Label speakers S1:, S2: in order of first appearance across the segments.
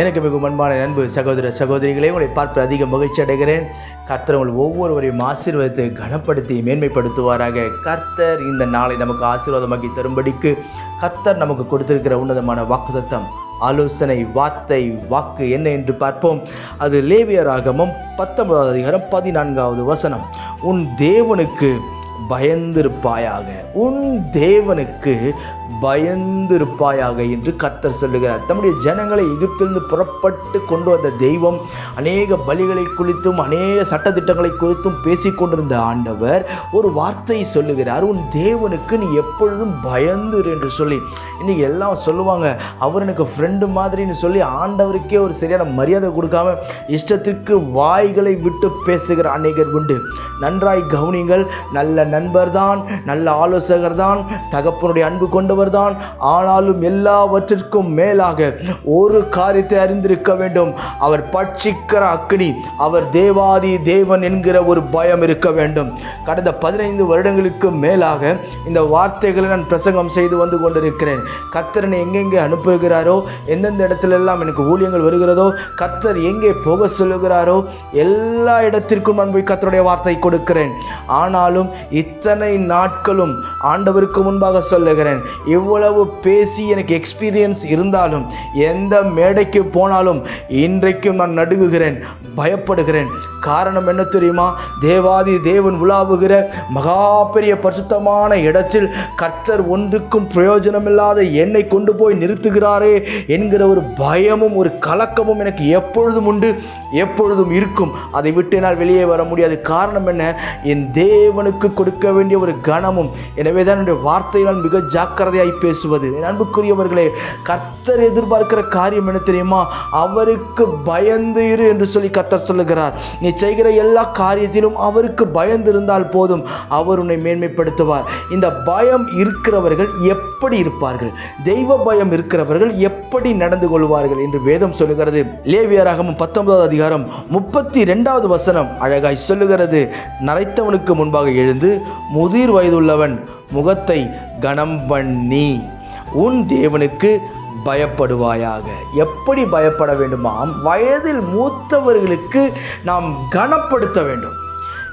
S1: எனக்கு மிகவும் அன்பான நண்பு சகோதர சகோதரிகளே உங்களை பார்ப்பது அதிக மகிழ்ச்சி அடைகிறேன். கர்த்தர் உங்கள் ஒவ்வொருவரையும் ஆசீர்வதித்து கனப்படுத்தி மேன்மைப்படுத்துவாராக. கர்த்தர் இந்த நாளை நமக்கு ஆசீர்வாதமாக்கி தரும்படிக்கு கர்த்தர் நமக்கு கொடுத்திருக்கிற உன்னதமான வாக்குதத்தம் ஆலோசனை வார்த்தை வாக்கு என்ன என்று பார்ப்போம். அது லேவியராகமம் பத்தொன்பதாவது அதிகாரம் பதினான்காவது வசனம். உன் தேவனுக்கு பயந்திருப்பாயாக. உன் தேவனுக்கு பயந்திருப்பாயாக என்று கர்த்தர் சொல்லுகிறார். தம்முடைய ஜனங்களை எகிப்திலிருந்து புறப்பட்டு கொண்டு வந்த தெய்வம் அநேக பலிகளை குறித்தும் அநேக சட்டத்திட்டங்களை குறித்தும் பேசிக்கொண்டிருந்த ஆண்டவர் ஒரு வார்த்தையை சொல்லுகிறார். உன் தேவனுக்கு நீ எப்பொழுதும் பயந்துரு என்று சொல்லி. இன்னைக்கு எல்லாம் சொல்லுவாங்க அவர் எனக்கு ஃப்ரெண்டு மாதிரின்னு சொல்லி ஆண்டவருக்கே ஒரு சரியான மரியாதை கொடுக்காம இஷ்டத்திற்கு வாய்களை விட்டு பேசுகிற அநேகர் உண்டு. நன்றாய் கவனிங்கள் நல்ல நண்பர் தான் நல்ல ஆலோசகர் தான் தகப்பனுடைய அன்பு கொண்டு தான் ஆனாலும் எல்லாவற்றிற்கும் மேலாக ஒரு காரியத்தை அறிந்திருக்க வேண்டும். அவர் பட்சிக்கிற அக்னி அவர் தேவாதி தேவன் என்கிற ஒரு பயம் இருக்க வேண்டும். கடந்த பதினைந்து வருடங்களுக்கு மேலாக இந்த வார்த்தைகளை நான் பிரசங்கம் செய்து வந்து கொண்டிருக்கிறேன். கர்த்தரனை எங்கெங்கே அனுப்புகிறாரோ எந்தெந்த இடத்துலெல்லாம் எனக்கு ஊழியங்கள் வருகிறதோ கர்த்தர் எங்கே போக சொல்லுகிறாரோ எல்லா இடத்திற்கும் நான் போய் கர்த்தருடைய வார்த்தை கொடுக்கிறேன். ஆனாலும் இத்தனை நாட்களும் ஆண்டவருக்கு முன்பாக சொல்லுகிறேன். இவ்வளவு பேசி எனக்கு எக்ஸ்பீரியன்ஸ் இருந்தாலும் எந்த மேடைக்கு போனாலும் இன்றைக்கும் நான் நடுங்குகிறேன் பயப்படுகிறேன். காரணம் என்ன தெரியுமா? தேவாதி தேவன் உலாவுகிற மகா பெரிய பரிசுத்தமான இடத்தில் கர்த்தர் ஒன்றுக்கும் பிரயோஜனமில்லாத என்னை கொண்டு போய் நிறுத்துகிறாரே என்கிற ஒரு பயமும் ஒரு கலக்கமும் எனக்கு எப்பொழுதும் உண்டு எப்பொழுதும் இருக்கும். அதை விட்டு என்னால் வெளியே வர முடியாது. காரணம் என்ன? என் தேவனுக்கு கொடுக்க வேண்டிய ஒரு கனமும். எனவே தான் என்னுடைய வார்த்தையினால் மிக ஜாக்கிரதை ஜாக்கிரதையாய் பேசுவது. என் அன்புக்குரியவர்களே கர்த்தர் எதிர்பார்க்கிற காரியம் என்ன தெரியுமா? அவருக்கு பயந்து இரு என்று சொல்லி கர்த்தர் சொல்லுகிறார். நீ செய்கிற எல்லா காரியத்திலும் அவருக்கு பயந்து இருந்தால் போதும் அவர் உன்னை மேன்மைப்படுத்துவார். இந்த பயம் இருக்கிறவர்கள் எப்படி இருப்பார்கள்? தெய்வ பயம் இருக்கிறவர்கள் எப்படி நடந்து கொள்வார்கள் என்று வேதம் சொல்லுகிறது. லேவியராகமும் பத்தொன்பதாவது அதிகாரம் முப்பத்தி ரெண்டாவது வசனம் அழகாய் சொல்லுகிறது. நரைத்தவனுக்கு முன்பாக எழுந்து முதிர் வயதுள்ளவன் முகத்தை கனம் பண்ணி உன் தேவனுக்கு பயப்படுவாயாக. எப்படி பயப்பட வேண்டுமாம் வயதில் மூத்தவர்களுக்கு நாம் கனப்படுத்த வேண்டும்.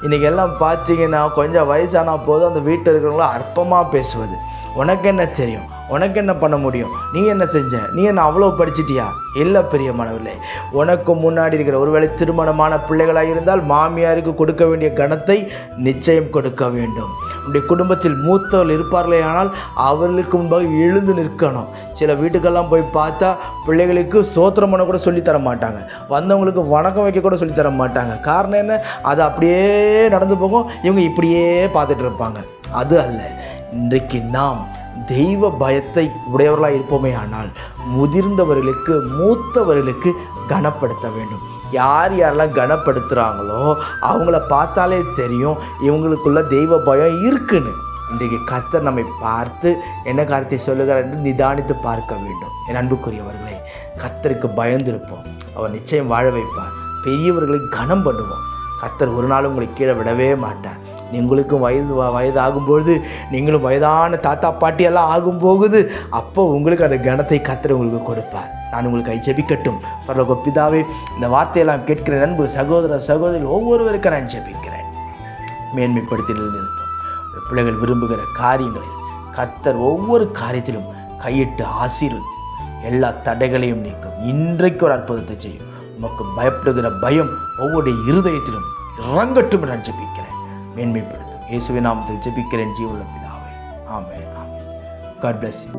S1: இன்றைக்கி எல்லாம் பார்த்தீங்கன்னா கொஞ்சம் வயசானா போதும் அந்த வீட்டில் இருக்கிறவங்களும் அற்பமாக பேசுவது. உனக்கு என்ன தெரியும்? உனக்கு என்ன பண்ண முடியும்? நீ என்ன செஞ்ச? நீ என்ன அவ்வளோ படிச்சிட்டியா? இல்லை பெரிய மனவில்லை உனக்கு முன்னாடி இருக்கிற ஒருவேளை திருமணமான பிள்ளைகளாக இருந்தால் மாமியாருக்கு கொடுக்க வேண்டிய கணத்தை நிச்சயம் கொடுக்க வேண்டும். உன்னுடைய குடும்பத்தில் மூத்தவர்கள் இருப்பார்களே ஆனால் அவர்களுக்கு முன்பாக எழுந்து நிற்கணும். சில வீட்டுக்கெல்லாம் போய் பார்த்தா பிள்ளைகளுக்கு சோத்திரம் பண்ண கூட சொல்லித் தர மாட்டாங்க. வந்தவங்களுக்கு வணக்கம் வைக்க கூட சொல்லித் தர மாட்டாங்க. காரணம் என்ன? அது அப்படியே நடந்து போகும். இவங்க இப்படியே பார்த்துட்டு இருப்பாங்க. அது அல்ல. இன்றைக்கு நாம் தெய்வ பயத்தை உடையவர்களாக இருப்போமே ஆனால் முதிர்ந்தவர்களுக்கு மூத்தவர்களுக்கு கனப்படுத்த வேண்டும். யார் யாரெல்லாம் கனப்படுத்துகிறாங்களோ அவங்கள பார்த்தாலே தெரியும் இவங்களுக்குள்ள தெய்வ பயம் இருக்குன்னு. இன்றைக்கு கர்த்தர் நம்மை பார்த்து என்ன காரியத்தை சொல்லுகிறார் என்று நிதானித்து பார்க்க வேண்டும். என் அன்புக்குரியவர்களே கர்த்தருக்கு பயந்திருப்போம். அவர் நிச்சயம் வாழ வைப்பார். பெரியவர்களை கனம் பண்ணுவோம். கர்த்தர் ஒரு நாள் உங்களை கீழே விடவே மாட்டார். எங்களுக்கும் வயது வ- வயது ஆகும்பொழுது நீங்களும் வயதான தாத்தா பாட்டி எல்லாம் ஆகும் போகுது அப்போ உங்களுக்கு அந்த கணத்தை கர்த்தர் உங்களுக்கு கொடுப்பார். நான் உங்களுக்கு கை ஜெபிக்கட்டும். பரலோக பிதாவே இந்த வார்த்தையெல்லாம் கேட்கிற நண்பு சகோதர சகோதரி ஒவ்வொருவருக்கும் நான் ஜெபிக்கிறேன். மேன்மைப்படுத்தி நிறுத்தும் பிள்ளைகள் விரும்புகிற காரியங்களில் கர்த்தர் ஒவ்வொரு காரியத்திலும் கையிட்டு ஆசீர்வதி எல்லா தடைகளையும் நீக்கும். இன்றைக்கு ஒரு அற்புதத்தை செய்யும். உமக்கு பயப்படுகிற பயம் ஒவ்வொரு இருதயத்திலும் இறங்கட்டும் நான் ஜெபிக்கிறேன். மேன்மைப்படுத்தும். இயேசுவின் நாமத்தில் ஜெபிக்கிறேன் ஜீவன பிதாவை. ஆமே ஆமே காட் பிளஸ் யூ